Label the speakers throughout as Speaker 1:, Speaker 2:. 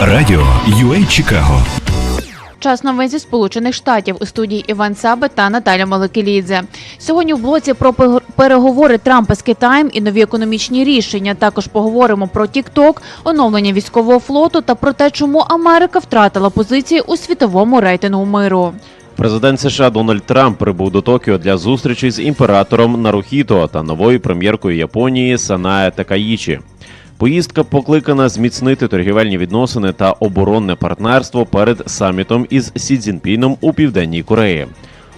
Speaker 1: Радіо UA Чикаго.
Speaker 2: Час новин зі Сполучених Штатів у студії Іван Саби та Наталя Маликелідзе. Сьогодні в блоці про пер- переговори Трампа з Китаєм і нові економічні рішення. Також поговоримо про TikTok, оновлення військового флоту та про те, чому Америка втратила позиції у світовому рейтингу миру.
Speaker 3: Президент США Дональд Трамп прибув до Токіо для зустрічі з імператором Нарухіто та новою прем'єркою Японії Санае Такаїчі. Поїздка покликана зміцнити торгівельні відносини та оборонне партнерство перед самітом із Сі Цзіньпіном у південній Кореї.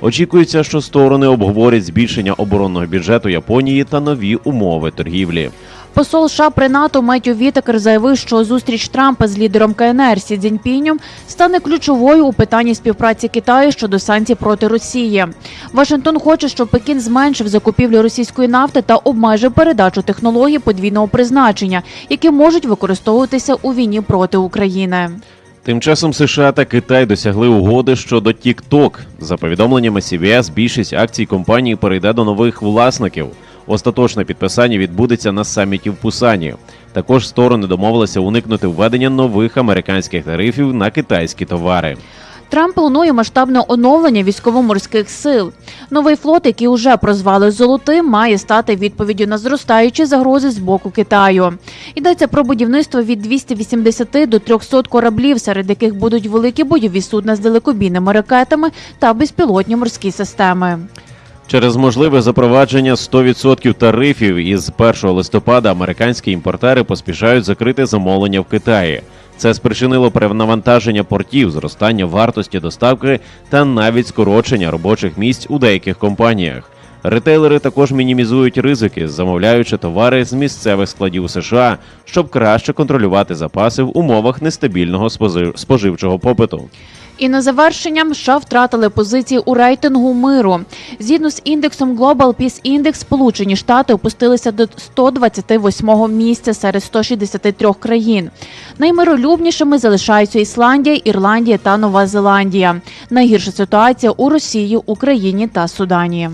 Speaker 3: Очікується, що сторони обговорять збільшення оборонного бюджету Японії та нові умови торгівлі.
Speaker 2: Посол США при НАТО Меттю Вітекер заявив, що зустріч Трампа з лідером КНР Сі Цзіньпінем стане ключовою у питанні співпраці Китаю щодо санкцій проти Росії. Вашингтон хоче, щоб Пекін зменшив закупівлю російської нафти та обмежив передачу технологій подвійного призначення, які можуть використовуватися у війні проти України.
Speaker 3: Тим часом США та Китай досягли угоди щодо TikTok. За повідомленнями CBS, більшість акцій компанії перейде до нових власників. Остаточне підписання відбудеться на саміті в Пусані. Також сторони домовилися уникнути введення нових американських тарифів на китайські товари.
Speaker 2: Трамп планує масштабне оновлення військово-морських сил. Новий флот, який уже прозвали золотим, має стати відповіддю на зростаючі загрози з боку Китаю. Йдеться про будівництво від 280 до 300 кораблів, серед яких будуть великі бойові судна з далекобійними ракетами та безпілотні морські системи.
Speaker 3: Через можливе запровадження 100% тарифів із 1 листопада американські імпортери поспішають закрити замовлення в Китаї. Це спричинило перенавантаження портів, зростання вартості доставки та навіть скорочення робочих місць у деяких компаніях. Ретейлери також мінімізують ризики, замовляючи товари з місцевих складів США, щоб краще контролювати запаси в умовах нестабільного споживчого попиту.
Speaker 2: І на завершення США втратили позиції у рейтингу миру. Згідно з індексом Global Peace Index, Сполучені Штати опустилися до 128-го місця серед 163 країн. Наймиролюбнішими залишаються Ісландія, Ірландія та Нова Зеландія. Найгірша ситуація у Росії, Україні та Судані.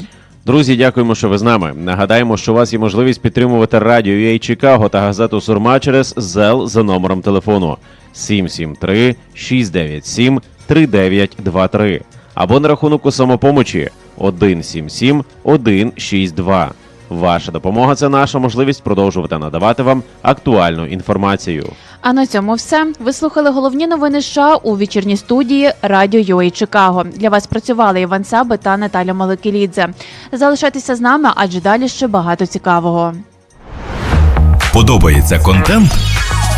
Speaker 3: Друзі, дякуємо, що ви з нами. Нагадаємо, що у вас є можливість підтримувати радіо UA Чикаго та газету Сурма через ЗЕЛ за номером телефону 773 697 3923 або на рахунок самопомочі 177 162. Ваша допомога це наша можливість продовжувати надавати вам актуальну інформацію.
Speaker 2: А на цьому все. Ви слухали головні новини США у вечірній студії Радіо UA Чикаго. Для вас працювали Іван Саби та Наталя Маликелідзе. Залишайтеся з нами, адже далі ще багато цікавого.
Speaker 1: Подобається контент?